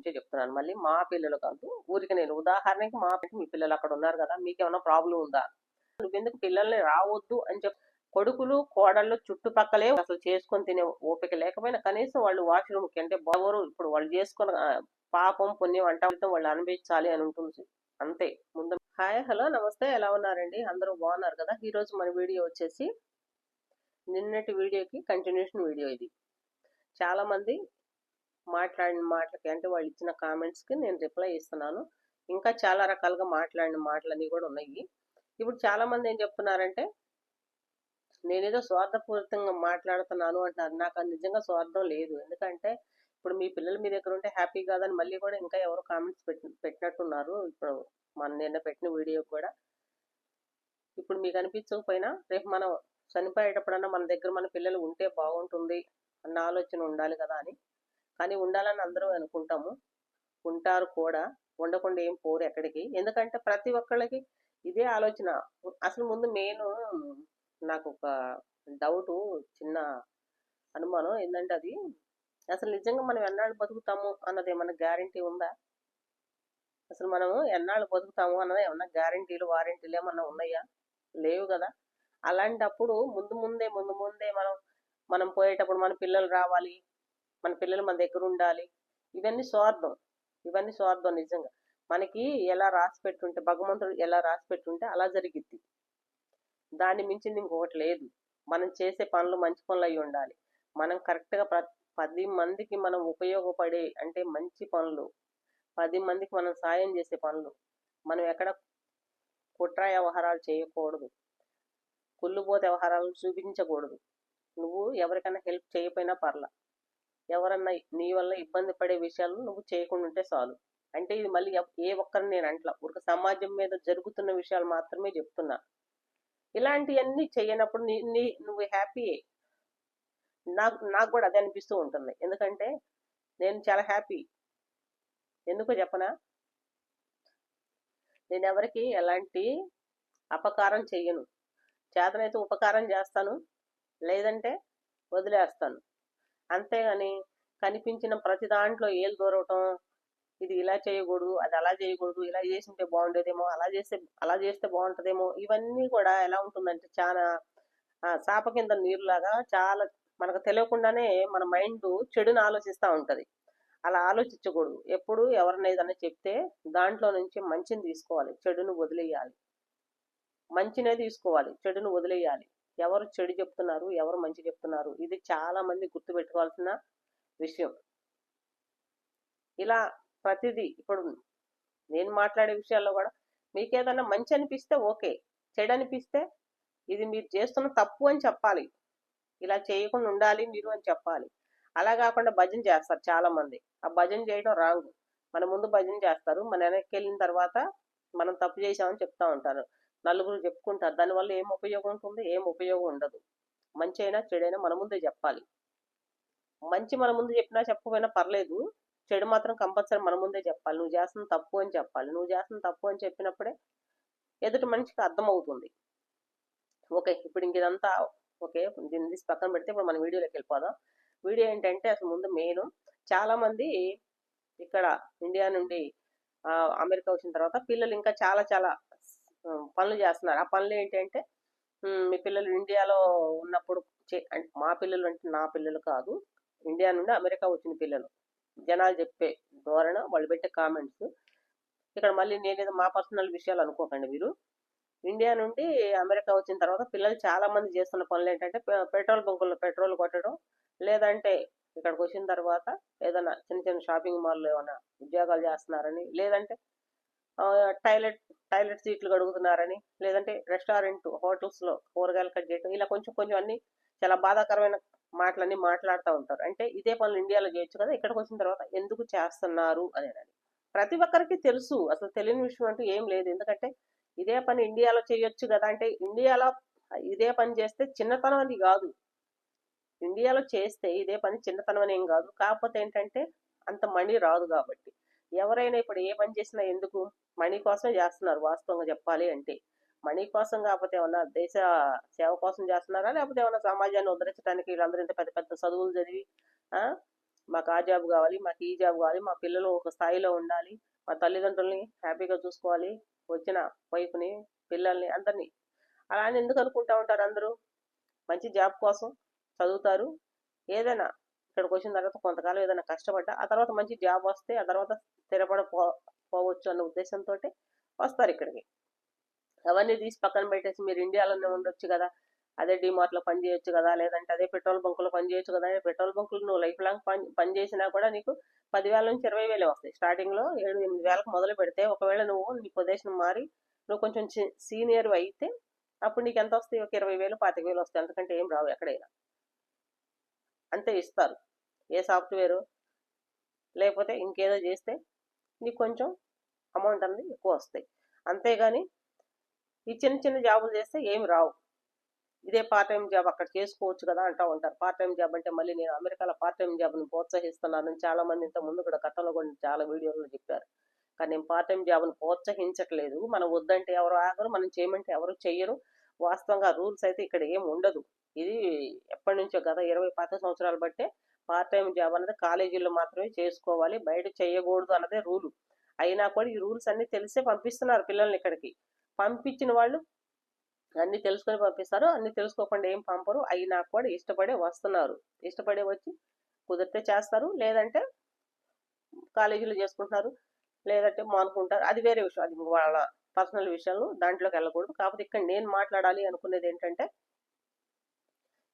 గురించి చెప్తున్నాను. మళ్ళీ మా పిల్లలు కాదు ఊరికి నేను. ఉదాహరణకి మా పిల్లలు మీ పిల్లలు అక్కడ ఉన్నారు కదా మీకేమైనా ప్రాబ్లం ఉందా? నువ్వెందుకు పిల్లల్ని రావద్దు అని చెప్పి కొడుకులు కోడళ్ళు చుట్టుపక్కలే అసలు చేసుకొని తినే ఓపిక లేకపోయినా కనీసం వాళ్ళు వాష్రూమ్కి అంటే బాగోరు ఇప్పుడు వాళ్ళు చేసుకున్న పాపం పుణ్యం అంట వాళ్ళు అనిపించాలి అని ఉంటుంది. అంతే. ముందు హాయ్ హలో నమస్తే. ఎలా ఉన్నారండి? అందరూ బాగున్నారు కదా? ఈరోజు మన వీడియో వచ్చేసి నిన్నటి వీడియోకి కంటిన్యూషన్ వీడియో ఇది. చాలా మంది మాట్లాడిన మాటలకి అంటే వాళ్ళు ఇచ్చిన కామెంట్స్కి నేను రిప్లై ఇస్తున్నాను. ఇంకా చాలా రకాలుగా మాట్లాడిన మాటలన్నీ కూడా ఉన్నాయి. ఇప్పుడు చాలామంది ఏం చెప్తున్నారంటే నేనేదో స్వార్థపూరితంగా మాట్లాడుతున్నాను అంటున్నారు. నాకు నిజంగా స్వార్థం లేదు. ఎందుకంటే ఇప్పుడు మీ పిల్లలు మీ దగ్గర ఉంటే హ్యాపీ కాదని మళ్ళీ కూడా ఇంకా ఎవరు కామెంట్స్ పెట్టి పెట్టినట్టున్నారు. ఇప్పుడు మన నిన్న పెట్టిన వీడియో కూడా. ఇప్పుడు మీకు అనిపించకపోయినా రేపు మనం చనిపోయేటప్పుడన్నా మన దగ్గర మన పిల్లలు ఉంటే బాగుంటుంది అన్న ఆలోచన ఉండాలి కదా అని. కానీ ఉండాలని అందరూ అనుకుంటాము. ఉంటారు కూడా. ఉండకుండా ఏం పోరు ఎక్కడికి. ఎందుకంటే ప్రతి ఒక్కళ్ళకి ఇదే ఆలోచన. అసలు ముందు మెయిన్ నాకు ఒక డౌట్ చిన్న అనుమానం ఏంటంటే అది అసలు నిజంగా మనం ఎన్నాళ్ళు బతుకుతాము అన్నది ఏమన్నా గ్యారంటీ ఉందా? అసలు మనము ఎన్నాళ్ళు బతుకుతాము అన్నది ఏమన్నా గ్యారంటీలు వారంటీలు ఏమన్నా ఉన్నాయా? లేవు కదా. అలాంటప్పుడు ముందు ముందే ముందు ముందే మనం మనం పోయేటప్పుడు మన పిల్లలు రావాలి మన పిల్లలు మన దగ్గర ఉండాలి. ఇవన్నీ స్వార్థం. ఇవన్నీ స్వార్థం నిజంగా. మనకి ఎలా రాసి పెట్టుంటే భగవంతుడు ఎలా రాసి పెట్టుంటే అలా జరిగిద్ది. దాన్ని మించింది ఇంకొకటి లేదు. మనం చేసే పనులు మంచి పనులు అయి ఉండాలి. మనం కరెక్ట్గా ప్ర పది మందికి మనం ఉపయోగపడే అంటే మంచి పనులు. పది మందికి మనం సాయం చేసే పనులు. మనం ఎక్కడ కుట్ర వ్యవహారాలు చేయకూడదు. కుళ్ళుపోతే వ్యవహారాలు చూపించకూడదు. నువ్వు ఎవరికైనా హెల్ప్ చేయకపోయినా పర్లా. ఎవరన్నా నీ వల్ల ఇబ్బంది పడే విషయాలు నువ్వు చేయకుండా ఉంటే చాలు. అంటే ఇది మళ్ళీ ఏ ఒక్కరిని నేను అంట్లా. ఒక సమాజం మీద జరుగుతున్న విషయాలు మాత్రమే చెప్తున్నా. ఇలాంటివన్నీ చేయనప్పుడు నీ నీ నువ్వు హ్యాపీయే నాకు నాకు కూడా అదే అనిపిస్తూ ఉంటుంది. ఎందుకంటే నేను చాలా హ్యాపీ. ఎందుకో చెప్పనా? నేను ఎవరికి ఎలాంటి అపకారం చెయ్యను. చేతనైతే ఉపకారం చేస్తాను. లేదంటే వదిలేస్తాను. అంతేగాని కనిపించిన ప్రతి దాంట్లో ఏలు దూరవటం ఇది ఇలా చేయకూడదు అది అలా చేయకూడదు ఇలా చేసింటే బాగుండేదేమో అలా చేస్తే అలా చేస్తే బాగుంటుందేమో ఇవన్నీ కూడా ఎలా ఉంటుందంటే చాలా చాప కింద నీరులాగా చాలా మనకు తెలియకుండానే మన మైండ్ చెడుని ఆలోచిస్తూ ఉంటుంది. అలా ఆలోచించకూడదు. ఎప్పుడు ఎవరిని ఏదైనా చెప్తే దాంట్లో నుంచి మంచిని తీసుకోవాలి చెడును వదిలేయాలి. మంచినే తీసుకోవాలి చెడును వదిలేయాలి. ఎవరు చెడు చెప్తున్నారు ఎవరు మంచి చెప్తున్నారు ఇది చాలా మంది గుర్తుపెట్టుకోవాల్సిన విషయం. ఇలా ప్రతిదీ ఇప్పుడు నేను మాట్లాడే విషయాల్లో కూడా మీకు ఏదైనా మంచి అనిపిస్తే ఓకే చెడు అనిపిస్తే ఇది మీరు చేస్తున్న తప్పు అని చెప్పాలి. ఇలా చేయకుండా ఉండాలి మీరు అని చెప్పాలి. అలా కాకుండా భజన చేస్తారు చాలా మంది ఆ భజన చేయడం రాంగ్. మన ముందు భజన చేస్తారు. మన వెనక్కి వెళ్ళిన తర్వాత మనం తప్పు చేసామని చెప్తా ఉంటారు. నలుగురు చెప్పుకుంటారు. దానివల్ల ఏం ఉపయోగం ఉంటుంది? ఏం ఉపయోగం ఉండదు. మంచి అయినా చెడైనా మన ముందే చెప్పాలి. మంచి మన ముందు చెప్పినా చెప్పకపోయినా పర్లేదు. చెడు మాత్రం కంపల్సరీ మన ముందే చెప్పాలి. నువ్వు చేస్తున్న తప్పు అని చెప్పాలి. నువ్వు చేస్తున్న తప్పు అని చెప్పినప్పుడే ఎదుటి మనిషికి అర్థమవుతుంది. ఓకే ఇప్పుడు ఇంక ఇదంతా ఓకే దీన్ని తీసి పక్కన పెడితే ఇప్పుడు మన వీడియోలోకి వెళ్ళిపోదాం. వీడియో ఏంటంటే అసలు ముందు మెయిన్ చాలా మంది ఇక్కడ ఇండియా నుండి అమెరికా వచ్చిన తర్వాత పిల్లలు ఇంకా చాలా చాలా పనులు చేస్తున్నారు. ఆ పనులు ఏంటంటే మీ పిల్లలు ఇండియాలో ఉన్నప్పుడు చే- అంటే మా పిల్లలు అంటే నా పిల్లలు కాదు. ఇండియా నుండి అమెరికా వచ్చిన పిల్లలు. జనాలు చెప్పే ధోరణ వాళ్ళు పెట్టే కామెంట్స్. ఇక్కడ మళ్ళీ నేనేదో మా పర్సనల్ విషయాలు అనుకోకండి మీరు. ఇండియా నుండి అమెరికా వచ్చిన తర్వాత పిల్లలు చాలా మంది చేస్తున్న పనులు ఏంటంటే పెట్రోల్ బంకుల్లో పెట్రోల్ కొట్టడం లేదంటే ఇక్కడికి వచ్చిన తర్వాత ఏదైనా చిన్న చిన్న షాపింగ్ మాల్లో ఏమైనా ఉద్యోగాలు చేస్తున్నారని లేదంటే టాయిలెట్ టాయిలెట్ సీట్లు కడుగుతున్నారని లేదంటే రెస్టారెంట్ హోటల్స్లో కూరగాయలు కట్ చేయడం ఇలా కొంచెం కొంచెం అన్ని చాలా బాధాకరమైన మాటలన్నీ మాట్లాడుతూ ఉంటారు. అంటే ఇదే పనులు ఇండియాలో చేయొచ్చు కదా ఇక్కడికి వచ్చిన తర్వాత ఎందుకు చేస్తున్నారు అనేది ప్రతి ఒక్కరికి తెలుసు అసలు తెలియని విషయం అంటూ ఏం లేదు. ఎందుకంటే ఇదే పని ఇండియాలో చేయొచ్చు కదా అంటే ఇండియాలో ఇదే పని చేస్తే చిన్నతనం అది కాదు. ఇండియాలో చేస్తే ఇదే పని చిన్నతనం అని ఏం కాదు. కాకపోతే ఏంటంటే అంత మనీ రాదు కాబట్టి. ఎవరైనా ఇప్పుడు ఏ పని చేసినా ఎందుకు? మనీ కోసమే చేస్తున్నారు వాస్తవంగా చెప్పాలి అంటే. మనీ కోసం కాకపోతే ఏమన్నా దేశ సేవ కోసం చేస్తున్నారా? లేకపోతే ఏమన్నా సమాజాన్ని ఉద్ధరించడానికి వీళ్ళందరూ ఇంత పెద్ద పెద్ద చదువులు చదివి ఆ? మాకు ఆ జాబ్ కావాలి మాకు ఈ జాబ్ కావాలి మా పిల్లలు ఒక స్థాయిలో ఉండాలి మా తల్లిదండ్రుల్ని హ్యాపీగా చూసుకోవాలి వచ్చిన వైఫ్ని పిల్లల్ని అందరినీ. అలా అని ఎందుకు అనుకుంటా ఉంటారు అందరూ? మంచి జాబ్ కోసం చదువుతారు. ఏదైనా ఇక్కడికి వచ్చిన తర్వాత కొంతకాలం ఏదైనా కష్టపడ్డా ఆ తర్వాత మంచి జాబ్ వస్తే ఆ తర్వాత స్థిరపడ పో పోవచ్చు అన్న ఉద్దేశంతో వస్తారు ఇక్కడికి. అవన్నీ తీసి పక్కన పెట్టేసి మీరు ఇండియాలోనే ఉండొచ్చు కదా. అదే డిమార్ట్లో పని చేయొచ్చు కదా. లేదంటే అదే పెట్రోల్ బంకులో పని చేయొచ్చు కదా పెట్రోల్ బంకులు నువ్వు లైఫ్ లాంగ్ పని పని చేసినా కూడా నీకు పదివేల నుంచి ఇరవై వేలే వస్తాయి. స్టార్టింగ్లో ఏడు ఎనిమిది వేలకు మొదలు పెడితే ఒకవేళ నువ్వు నీ పొజిషన్ మారి నువ్వు కొంచెం సీనియర్ అయితే అప్పుడు నీకు ఎంత వస్తాయి? ఒక ఇరవై వేలు పాతిక వేలు వస్తాయి. అంతకంటే ఏం రావు ఎక్కడైనా. అంతే ఇస్తారు. ఏ సాఫ్ట్వేరు లేకపోతే ఇంకేదో చేస్తే నీకు కొంచెం అమౌంట్ అనేది ఎక్కువ వస్తాయి. అంతేగాని ఈ చిన్న చిన్న జాబులు చేస్తే ఏమి రావు. ఇదే పార్ట్ టైం జాబ్ అక్కడ చేసుకోవచ్చు కదా అంటూ ఉంటారు. పార్ట్ టైం జాబ్ అంటే మళ్ళీ నేను అమెరికాలో పార్ట్ టైం జాబ్ని ప్రోత్సహిస్తున్నానని చాలా మంది ఇంత ముందు కూడా గతంలో కూడా చాలా వీడియోలో చెప్పారు. కానీ నేను పార్ట్ టైం జాబ్ని ప్రోత్సహించట్లేదు. మనం వద్దంటే ఎవరు ఆగరు మనం చేయమంటే ఎవరు చెయ్యరు. వాస్తవంగా రూల్స్ అయితే ఇక్కడ ఏం ఉండదు. ఇది ఎప్పటి నుంచో గత ఇరవై పాత సంవత్సరాలు బట్టే పార్ట్ టైం జాబ్ అనేది కాలేజీల్లో మాత్రమే చేసుకోవాలి. బయట చేయకూడదు అన్నదే రూలు. అయినా కూడా ఈ రూల్స్ అన్ని తెలిసే పంపిస్తున్నారు పిల్లల్ని ఇక్కడికి. పంపించిన వాళ్ళు అన్ని తెలుసుకొని పంపిస్తారు. అన్ని తెలుసుకోకుండా ఏం పంపరు. అయినా కూడా ఇష్టపడే వస్తున్నారు. ఇష్టపడే వచ్చి కుదిరితే చేస్తారు. లేదంటే కాలేజీలో చేసుకుంటున్నారు. లేదంటే మానుకుంటారు. అది వేరే విషయం. అది వాళ్ళ పర్సనల్ విషయాలు దాంట్లోకి వెళ్ళకూడదు. కాకపోతే ఇక్కడ నేను మాట్లాడాలి అనుకునేది ఏంటంటే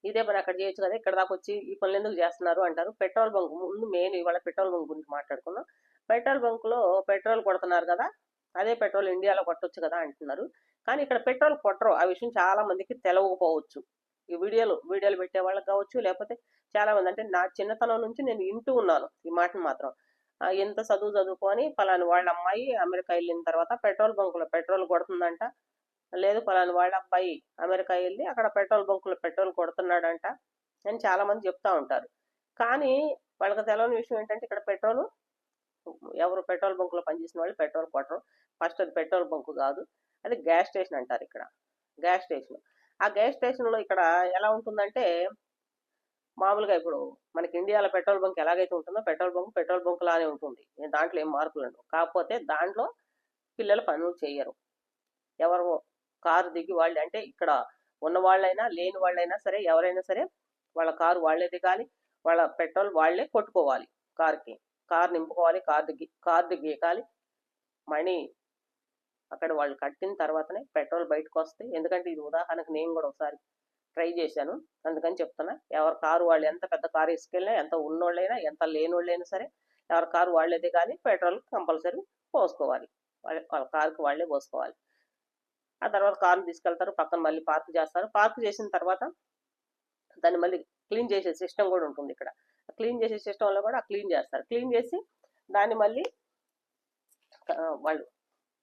ఇదే పని అక్కడ చేయొచ్చు కదా ఇక్కడ దాకా వచ్చి ఈ పనులు ఎందుకు చేస్తున్నారు అంటారు. పెట్రోల్ బంక్ ముందు మెయిన్ ఇవాళ పెట్రోల్ బంక్ గురించి మాట్లాడుకున్నాం. పెట్రోల్ బంక్లో పెట్రోల్ కొడుతున్నారు కదా అదే పెట్రోల్ ఇండియాలో కొట్టొచ్చు కదా అంటున్నారు. కానీ ఇక్కడ పెట్రోల్ కొట్టరు. ఆ విషయం చాలా మందికి తెలవకపోవచ్చు. ఈ వీడియోలు వీడియోలు పెట్టే వాళ్ళకి కావచ్చు లేకపోతే చాలా మంది అంటే నా చిన్నతనం నుంచి నేను వింటూ ఉన్నాను ఈ మాటను మాత్రం. ఎంత చదువు చదువుకొని పలాని వాళ్ళ అమ్మాయి అమెరికా వెళ్ళిన తర్వాత పెట్రోల్ బంకులో పెట్రోల్ కొడుతుందంట. లేదు పలాని వాళ్ళ అబ్బాయి అమెరికా వెళ్ళి అక్కడ పెట్రోల్ బంకులో పెట్రోల్ కొడుతున్నాడంట అని చాలా మంది చెప్తా ఉంటారు. కానీ వాళ్ళకి తెలవని విషయం ఏంటంటే ఇక్కడ పెట్రోల్ ఎవరు పెట్రోల్ బంకులో పనిచేసిన వాళ్ళు పెట్రోల్ కొట్టరు. ఫస్ట్ అది పెట్రోల్ బంకు కాదు అది గ్యాస్ స్టేషన్ అంటారు ఇక్కడ. Gas station. ఆ గ్యాస్ స్టేషన్లో ఇక్కడ ఎలా ఉంటుందంటే మామూలుగా ఇప్పుడు మనకి ఇండియాలో పెట్రోల్ బంక్ ఎలాగైతే ఉంటుందో పెట్రోల్ బంక్ పెట్రోల్ బంక్ లానే ఉంటుంది. దాంట్లో ఏం మార్పులు ఉండవు. కాకపోతే దాంట్లో పిల్లలు పనులు చేయరు. ఎవరు కారు దిగి వాళ్ళు అంటే ఇక్కడ ఉన్న వాళ్ళైనా లేని వాళ్ళైనా సరే ఎవరైనా సరే వాళ్ళ కారు వాళ్ళే దిగాలి వాళ్ళ పెట్రోల్ వాళ్ళే కొట్టుకోవాలి కార్కి. కార్ నింపుకోవాలి కార్ దిగి కార్ దిగి మనీ అక్కడ వాళ్ళు కట్టిన తర్వాతనే పెట్రోల్ బయటకు వస్తాయి. ఎందుకంటే ఇది ఉదాహరణకు నేను కూడా ఒకసారి ట్రై చేశాను. అందుకని చెప్తున్నా ఎవరి కారు వాళ్ళు ఎంత పెద్ద కారు వేసుకెళ్ళినా ఎంత ఉన్నోళ్ళైనా ఎంత లేనోళ్ళైనా సరే ఎవరి కారు వాళ్ళేది కానీ పెట్రోల్ కంపల్సరీ పోసుకోవాలి. వాళ్ళ వాళ్ళ కారుకి వాళ్ళే పోసుకోవాలి. ఆ తర్వాత కారుని తీసుకెళ్తారు పక్కన మళ్ళీ పార్క్ చేస్తారు. పార్క్ చేసిన తర్వాత దాన్ని మళ్ళీ క్లీన్ చేసే సిస్టమ్ కూడా ఉంటుంది ఇక్కడ. క్లీన్ చేసే సిస్టంలో కూడా క్లీన్ చేస్తారు. క్లీన్ చేసి దాన్ని మళ్ళీ వాళ్ళు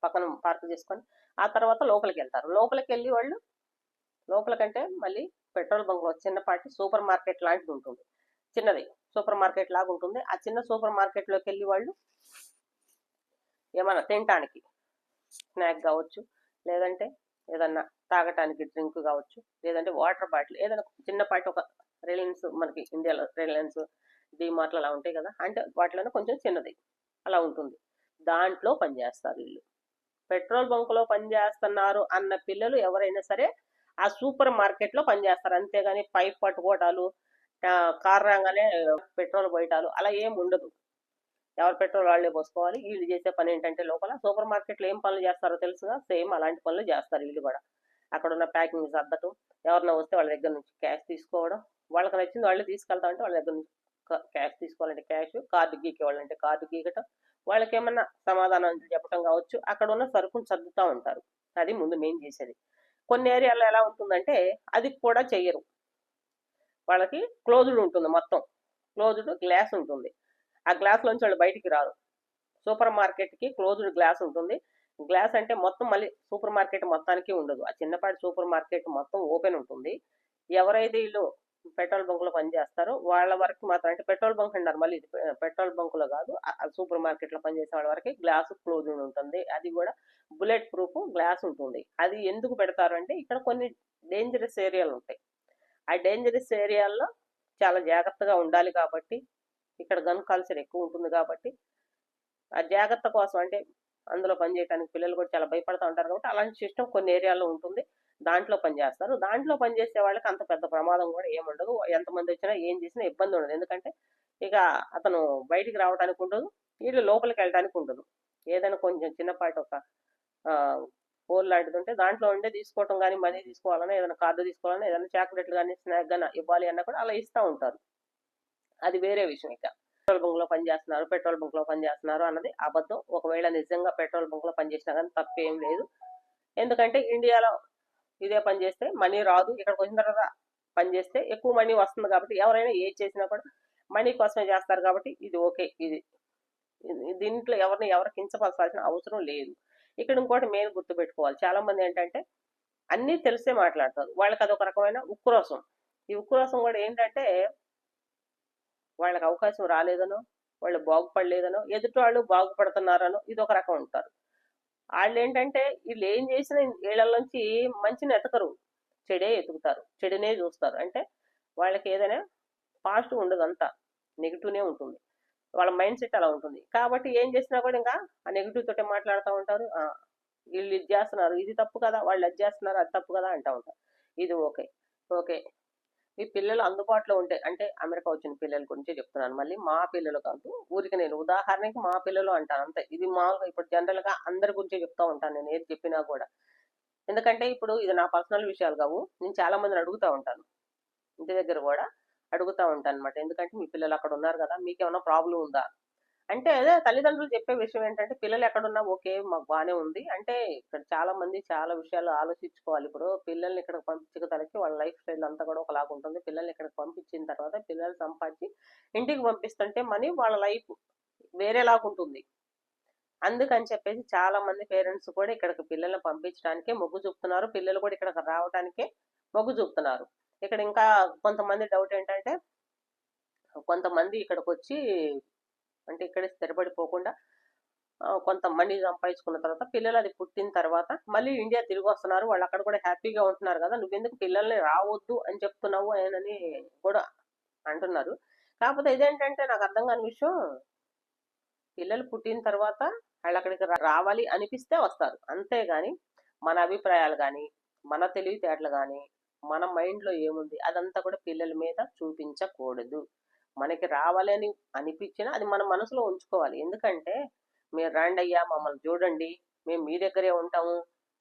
పక్కన పార్క్ చేసుకొని ఆ తర్వాత లోపలికి వెళ్తారు. లోపలికి వెళ్ళి వాళ్ళు లోపలికంటే మళ్ళీ పెట్రోల్ బంక్ చిన్నపాటి సూపర్ మార్కెట్ లాంటిది ఉంటుంది. చిన్నది సూపర్ మార్కెట్ లాగా ఉంటుంది. ఆ చిన్న సూపర్ మార్కెట్లోకి వెళ్ళి వాళ్ళు ఏమైనా తినటానికి స్నాక్ కావచ్చు లేదంటే ఏదన్నా తాగటానికి డ్రింక్ కావచ్చు లేదంటే వాటర్ బాటిల్ ఏదైనా చిన్నపాటి ఒక రిలయన్స్ మనకి ఇండియాలో రిలయన్స్ డిమార్ట్లు అలా ఉంటాయి కదా అంటే వాటిలోనే కొంచెం చిన్నది అలా ఉంటుంది. దాంట్లో పనిచేస్తారు వీళ్ళు. పెట్రోల్ బంకులో పనిచేస్తున్నారు అన్న పిల్లలు ఎవరైనా సరే ఆ సూపర్ మార్కెట్లో పనిచేస్తారు అంతేగాని పైప్ పట్టుకోవటాలు కార్ రాగానే పెట్రోల్ పోయటాలు అలా ఏం ఉండదు. ఎవరు పెట్రోల్ వాళ్ళే పోసుకోవాలి. వీళ్ళు చేసే పని ఏంటంటే లోపల సూపర్ మార్కెట్లో ఏం పనులు చేస్తారో తెలుసుగా. సేమ్ అలాంటి పనులు చేస్తారు వీళ్ళు కూడా. అక్కడ ఉన్న ప్యాకింగ్ సర్దటం ఎవరైనా వస్తే వాళ్ళ దగ్గర నుంచి క్యాష్ తీసుకోవడం వాళ్ళకి నచ్చింది వాళ్ళే తీసుకెళ్తామంటే వాళ్ళ దగ్గర నుంచి క్యాష్ తీసుకోవాలంటే క్యాష్ కార్డు గీకేవాళ్ళంటే కార్డు గీకటం వాళ్ళకి ఏమన్నా సమాధానం చెప్పడం కావచ్చు. అక్కడ ఉన్న సరుకును సర్దుతూ ఉంటారు. అది ముందు మెయిన్ చేసేది. కొన్ని ఏరియాలో ఎలా ఉంటుందంటే అది కూడా చెయ్యరు వాళ్ళకి క్లోజ్డ్ ఉంటుంది మొత్తం. క్లోజ్డ్ గ్లాస్ ఉంటుంది. ఆ గ్లాస్లోంచి వాళ్ళు బయటికి రారు. సూపర్ మార్కెట్కి క్లోజ్డ్ గ్లాస్ ఉంటుంది. గ్లాస్ అంటే మొత్తం మళ్ళీ సూపర్ మార్కెట్ మొత్తానికి ఉండదు. ఆ చిన్నపాటి సూపర్ మార్కెట్ మొత్తం ఓపెన్ ఉంటుంది. ఎవరైతే వీళ్ళు పెట్రోల్ బంకులో పనిచేస్తారో వాళ్ళ వరకు మాత్రం అంటే పెట్రోల్ బంక్ అంటారు మళ్ళీ ఇది పెట్రోల్ బంకులో కాదు. సూపర్ మార్కెట్లో పనిచేసే వాళ్ళ వరకు గ్లాస్ క్లోజ్ ఉంటుంది. అది కూడా బుల్లెట్ ప్రూఫ్ గ్లాస్ ఉంటుంది. అది ఎందుకు పెడతారు అంటే ఇక్కడ కొన్ని డేంజరస్ ఏరియాలు ఉంటాయి. ఆ డేంజరస్ ఏరియాల్లో చాలా జాగ్రత్తగా ఉండాలి కాబట్టి ఇక్కడ గన్ కల్చర్ ఎక్కువ ఉంటుంది కాబట్టి ఆ జాగ్రత్త కోసం అంటే అందులో పనిచేయడానికి పిల్లలు కూడా చాలా భయపడతా ఉంటారు కాబట్టి అలాంటి సిస్టమ్ కొన్ని ఏరియాలో ఉంటుంది. దాంట్లో పనిచేస్తారు దాంట్లో పనిచేసే వాళ్ళకి అంత పెద్ద ప్రమాదం కూడా ఏముండదు ఎంతమంది వచ్చినా ఏం చేసినా ఇబ్బంది ఉండదు. ఎందుకంటే ఇక అతను బయటికి రావడానికి ఉండదు. వీళ్ళు లోపలికి వెళ్ళడానికి ఉండదు. ఏదైనా కొంచెం చిన్నపాటి ఒక పోల్ లాంటిది ఉంటే దాంట్లో ఉండే తీసుకోవటం కానీ మనీ తీసుకోవాలన్నా ఏదైనా కార్డు తీసుకోవాలన్నా ఏదైనా చాక్లెట్లు కానీ స్నాక్ కానీ ఇవ్వాలి అన్నా కూడా అలా ఇస్తూ ఉంటారు. అది వేరే విషయం ఇక. పెట్రోల్ బంక్లో పనిచేస్తున్నారు పెట్రోల్ బంక్లో పనిచేస్తున్నారు అన్నది అబద్ధం. ఒకవేళ నిజంగా పెట్రోల్ బంక్లో పనిచేసినా కానీ తప్పేం లేదు. ఎందుకంటే ఇండియాలో ఇదే పని చేస్తే మనీ రాదు. ఇక్కడికి వచ్చిన తర్వాత పని చేస్తే ఎక్కువ మనీ వస్తుంది కాబట్టి ఎవరైనా ఏది చేసినా కూడా మనీ కోసమే చేస్తారు కాబట్టి ఇది ఓకే. ఇది దీంట్లో ఎవరిని ఎవరు కించపరచాల్సిన అవసరం లేదు. ఇక్కడ ఇంకోటి మెయిన్ గుర్తుపెట్టుకోవాలి. చాలా మంది ఏంటంటే అన్నీ తెలిసే మాట్లాడతారు. వాళ్ళకి అదొక రకమైన ఉక్రోసం ఈ ఉక్రోసం కూడా ఏంటంటే వాళ్ళకి అవకాశం రాలేదనో వాళ్ళు బాగుపడలేదనో ఎదుటి వాళ్ళు బాగుపడుతున్నారనో ఇది ఒక రకం ఉంటారు వాళ్ళు ఏంటంటే వీళ్ళు ఏం చేసిన వీళ్ళలోంచి మంచిని ఎతకరు. చెడే ఎతుకుతారు. చెడునే చూస్తారు. అంటే వాళ్ళకి ఏదైనా పాజిటివ్ ఉండదు అంతా. నెగిటివ్నే ఉంటుంది. వాళ్ళ మైండ్ సెట్ అలా ఉంటుంది. కాబట్టి ఏం చేసినా కూడా ఇంకా ఆ నెగిటివ్ తోటే మాట్లాడుతూ ఉంటారు. వీళ్ళు ఇది చేస్తున్నారు. ఇది తప్పు కదా. వాళ్ళు అది చేస్తున్నారు. అది తప్పు కదా అంటూ ఉంటారు. ఇది ఓకే. ఓకే. మీ పిల్లలు అందుబాటులో ఉంటే అంటే అమెరికా వచ్చిన పిల్లల గురించి చెప్తున్నాను. మళ్ళీ మా పిల్లలు కాదు ఊరికి నేను ఉదాహరణకి మా పిల్లలు అంటాను. అంతే ఇది మామూలుగా ఇప్పుడు జనరల్గా అందరి గురించి చెప్తా ఉంటాను నేను ఏది చెప్పినా కూడా. ఎందుకంటే ఇప్పుడు ఇది నా పర్సనల్ విషయాలు కావు నేను చాలా మందిని అడుగుతా ఉంటాను. ఇంటి దగ్గర కూడా అడుగుతా ఉంటాను అనమాట ఎందుకంటే మీ పిల్లలు అక్కడ ఉన్నారు కదా మీకేమైనా ప్రాబ్లం ఉందా? అంటే అదే తల్లిదండ్రులు చెప్పే విషయం ఏంటంటే పిల్లలు ఎక్కడున్నా ఓకే మాకు బాగానే ఉంది. అంటే ఇక్కడ చాలా మంది చాలా విషయాలు ఆలోచించుకోవాలి. ఇప్పుడు పిల్లల్ని ఇక్కడికి పంపించక తలకి వాళ్ళ లైఫ్ స్టైల్ అంతా కూడా ఒకలాగా ఉంటుంది. పిల్లల్ని ఇక్కడికి పంపించిన తర్వాత పిల్లలు సంపాదించి ఇంటికి పంపిస్తుంటే మనీ వాళ్ళ లైఫ్ వేరేలాగా ఉంటుంది. అందుకని చెప్పేసి చాలా మంది పేరెంట్స్ కూడా ఇక్కడికి పిల్లల్ని పంపించడానికే మొగ్గు చూపుతున్నారు. పిల్లలు కూడా ఇక్కడికి రావడానికే మొగ్గు చూపుతున్నారు. ఇక్కడ ఇంకా కొంతమంది డౌట్ ఏంటంటే కొంతమంది ఇక్కడికి వచ్చి అంటే ఇక్కడే స్థిరపడిపోకుండా కొంత మనీ సంపాదించుకున్న తర్వాత పిల్లలు అది పుట్టిన తర్వాత మళ్ళీ ఇండియా తిరిగి వస్తున్నారు. వాళ్ళు అక్కడ కూడా హ్యాపీగా ఉంటున్నారు కదా. నువ్వెందుకు పిల్లల్ని రావద్దు అని చెప్తున్నావు అని కూడా అంటున్నారు. కాకపోతే ఇదేంటంటే నాకు అర్థం కాని విషయం పిల్లలు పుట్టిన తర్వాత వాళ్ళు అక్కడికి రావాలి అనిపిస్తే వస్తారు. అంతేగాని మన అభిప్రాయాలు కానీ మన తెలివితేటలు కానీ మన మైండ్లో ఏముంది అదంతా కూడా పిల్లల మీద చూపించకూడదు. మనకి రావాలని అనిపించినా అది మన మనసులో ఉంచుకోవాలి. ఎందుకంటే మీరు రండి అయ్యా మమ్మల్ని చూడండి మేము మీ దగ్గరే ఉంటాము.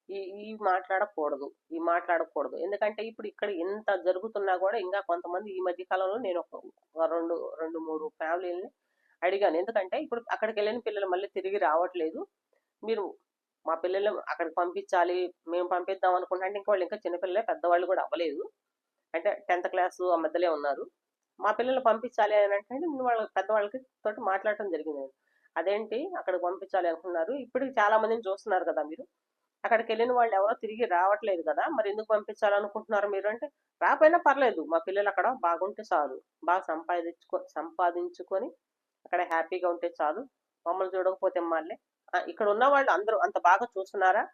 ఈ ఈ మాట్లాడకూడదు ఈ మాట్లాడకూడదు. ఎందుకంటే ఇప్పుడు ఇక్కడ ఇంత జరుగుతున్నా కూడా ఇంకా కొంతమంది ఈ మధ్య కాలంలో నేను ఒక రెండు రెండు మూడు ఫ్యామిలీని అడిగాను. ఎందుకంటే ఇప్పుడు అక్కడికి వెళ్ళిన పిల్లలు మళ్ళీ తిరిగి రావట్లేదు. మీరు మా పిల్లలు అక్కడికి పంపించాలి మేము పంపిద్దాం అనుకుంటే అంటే ఇంకా వాళ్ళు ఇంకా చిన్నపిల్లలే పెద్దవాళ్ళు కూడా అవ్వలేదు. అంటే టెన్త్ క్లాస్ ఆ మధ్యలో ఉన్నారు. మా పిల్లలు పంపించాలి అని అంటే నేను వాళ్ళ పెద్దవాళ్ళకి తోటి మాట్లాడటం జరిగింది అదేంటి? అక్కడికి పంపించాలి అనుకున్నారు. ఇప్పటికి చాలా మందిని చూస్తున్నారు కదా మీరు. అక్కడికి వెళ్ళిన వాళ్ళు ఎవరో తిరిగి రావట్లేదు కదా మరి ఎందుకు పంపించాలనుకుంటున్నారు మీరు అంటే రాపోయినా పర్లేదు. మా పిల్లలు అక్కడ బాగుంటే చాలు. బాగా సంపాదించుకో సంపాదించుకొని అక్కడ హ్యాపీగా ఉంటే చాలు. మమ్మల్ని చూడకపోతే మళ్ళీ. ఇక్కడ ఉన్న వాళ్ళు అందరూ అంత బాగా చూస్తున్నారా?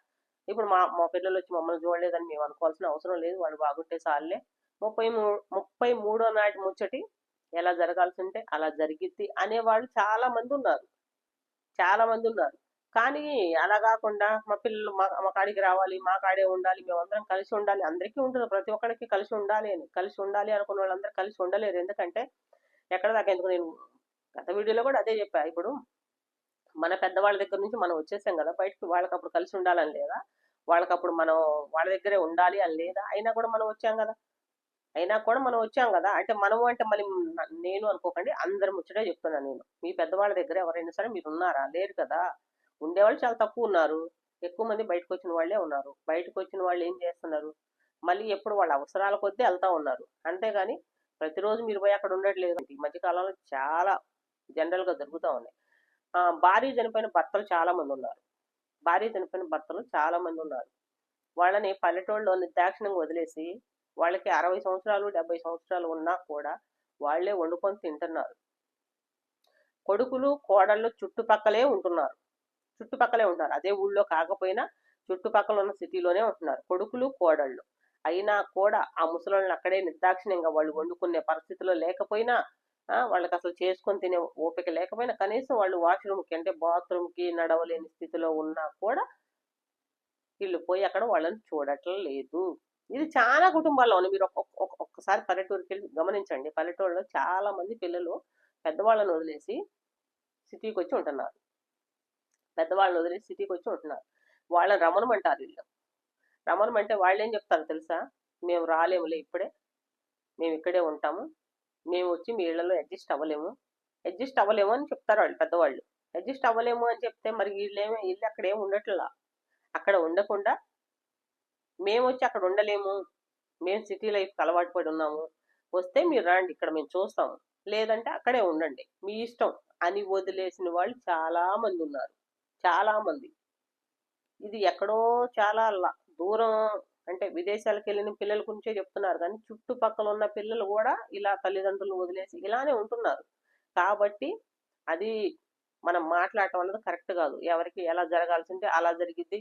ఇప్పుడు మా మా పిల్లలు వచ్చి మమ్మల్ని చూడలేదని మేము అనుకోవాల్సిన అవసరం లేదు. వాళ్ళు బాగుంటే చాలులే. ముప్పై మూ ముప్పై మూడో నాటి ముచ్చటి ఎలా జరగాల్సి ఉంటే అలా జరిగిద్ది అనేవాళ్ళు చాలా మంది ఉన్నారు చాలా మంది ఉన్నారు కానీ అలా కాకుండా మా పిల్లలు మా మా కాడికి రావాలి మా కాడే ఉండాలి మేమందరం కలిసి ఉండాలి అందరికీ ఉంటుంది. ప్రతి ఒక్కరికి కలిసి ఉండాలి అని కలిసి ఉండాలి అనుకున్న వాళ్ళందరూ కలిసి ఉండలేరు. ఎందుకంటే ఎక్కడ దాకా ఎందుకు నేను గత వీడియోలో కూడా అదే చెప్పా. ఇప్పుడు మన పెద్దవాళ్ళ దగ్గర నుంచి మనం వచ్చేసాం కదా బయటకు వాళ్ళకి అప్పుడు కలిసి ఉండాలని లేదా? వాళ్ళకి అప్పుడు మనం వాళ్ళ దగ్గరే ఉండాలి అని లేదా? అయినా కూడా మనం వచ్చాం కదా. అయినా కూడా మనం వచ్చాం కదా! అంటే మనము అంటే మళ్ళీ నేను అనుకోకండి అందరి ముచ్చటే చెప్తున్నాను నేను. మీ పెద్దవాళ్ళ దగ్గర ఎవరైనా సరే మీరు ఉన్నారా? లేరు కదా! ఉండేవాళ్ళు చాలా తక్కువ ఉన్నారు. ఎక్కువ మంది బయటకు వచ్చిన వాళ్ళే ఉన్నారు. బయటకు వచ్చిన వాళ్ళు ఏం చేస్తున్నారు? మళ్ళీ ఎప్పుడు వాళ్ళ అవసరాల కొద్దీ వెళ్తా ఉన్నారు. అంతేగాని ప్రతిరోజు మీరు పోయి అక్కడ ఉండట్లేదు. ఈ మధ్యకాలంలో చాలా జనరల్గా జరుగుతూ ఉన్నాయి. భార్య చనిపోయిన భర్తలు చాలా మంది ఉన్నారు. భార్య చనిపోయిన భర్తలు చాలా మంది ఉన్నారు. వాళ్ళని పల్లెటూళ్ళలో దాక్షిణంగా వదిలేసి వాళ్ళకి అరవై సంవత్సరాలు డెబ్బై సంవత్సరాలు ఉన్నా కూడా వాళ్ళే వండుకొని తింటున్నారు. కొడుకులు కోడళ్ళు చుట్టుపక్కలే ఉంటున్నారు. చుట్టుపక్కలే ఉంటున్నారు. అదే ఊళ్ళో కాకపోయినా చుట్టుపక్కల ఉన్న సిటీలోనే ఉంటున్నారు. కొడుకులు కోడళ్ళు. అయినా కూడా ఆ ముసలోళ్ళని అక్కడే నిర్దాక్షిణ్యంగా వాళ్ళు వండుకునే పరిస్థితిలో లేకపోయినా వాళ్ళకి అసలు చేసుకొని తినే ఓపిక లేకపోయినా కనీసం వాళ్ళు వాష్రూమ్కి అంటే బాత్రూమ్కి నడవలేని స్థితిలో ఉన్నా కూడా వీళ్ళు పోయి అక్కడ వాళ్ళని చూడటం లేదు ఇది చాలా కుటుంబాల్లోనే మీరు ఒక్కొక్క- ఒక్కసారి పల్లెటూరుకి వెళ్ళి గమనించండి. పల్లెటూరులో చాలా మంది పిల్లలు పెద్దవాళ్ళని వదిలేసి సిటీకి వచ్చి ఉంటున్నారు. పెద్దవాళ్ళని వదిలేసి సిటీకి వచ్చి ఉంటున్నారు వాళ్ళని రమణమంటారు వీళ్ళు. రమణమంటే వాళ్ళు ఏం చెప్తారు తెలుసా? మేము రాలేములే ఇప్పుడే. మేము ఇక్కడే ఉంటాము. మేము వచ్చి మీ ఇళ్ళలో అడ్జస్ట్ అవ్వలేము. అడ్జస్ట్ అవ్వలేము అని చెప్తారు వాళ్ళు పెద్దవాళ్ళు. అడ్జస్ట్ అవ్వలేము అని చెప్తే మరి వీళ్ళేమో వీళ్ళు అక్కడ ఏమి ఉండట్లా? అక్కడ ఉండకుండా మేము వచ్చి అక్కడ ఉండలేము. మేము సిటీ లైఫ్కి అలవాటు పడి ఉన్నాము. వస్తే మీరు రండి ఇక్కడ మేము చూస్తాము. లేదంటే అక్కడే ఉండండి. మీ ఇష్టం. అని వదిలేసిన వాళ్ళు చాలామంది ఉన్నారు. చాలామంది. ఇది ఎక్కడో చాలా దూరం అంటే విదేశాలకు వెళ్ళిన పిల్లల గురించే చెప్తున్నారు. కానీ చుట్టుపక్కల ఉన్న పిల్లలు కూడా ఇలా తల్లిదండ్రులు వదిలేసి ఇలానే ఉంటున్నారు. కాబట్టి అది మనం మాట్లాడటం అనేది కరెక్ట్ కాదు. ఎవరికి ఎలా జరగాల్సిందే అలా జరిగింది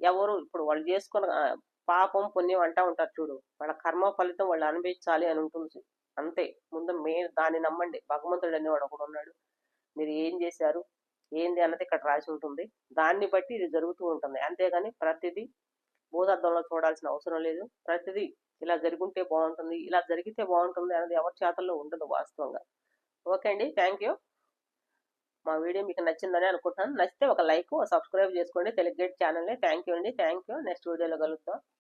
ఎవరు ఇప్పుడు వాళ్ళు చేసుకున్న పాపం పుణ్యం అంటా ఉంటారు చూడు. వాళ్ళ కర్మ ఫలితం వాళ్ళు అనుభవించాలి అని ఉంటుంది. అంతే. ముందు మీరు దాన్ని నమ్మండి. భగవంతుడు అనేవాడు ఒకడు ఉన్నాడు. మీరు ఏం చేశారు? ఏంది అన్నది ఇక్కడ రాసి ఉంటుంది. దాన్ని బట్టి ఇది జరుగుతూ ఉంటుంది. అంతేగాని ప్రతిదీ భూతార్థంలో చూడాల్సిన అవసరం లేదు. ప్రతిదీ ఇలా జరుగుంటే బాగుంటుంది ఇలా జరిగితే బాగుంటుంది అనేది ఎవరి చేతల్లో ఉండదు వాస్తవంగా. ఓకే అండి. Thank you. మా వీడియో మీకు నచ్చిందని అనుకుంటున్నాను. నచ్చితే ఒక లైక్ సబ్స్క్రైబ్ చేసుకోండి. తెలుగు గేట్ ఛానల్ని థ్యాంక్ యూ అండి. థ్యాంక్ యూ నెక్స్ట్ వీడియోలో కలుద్దాం.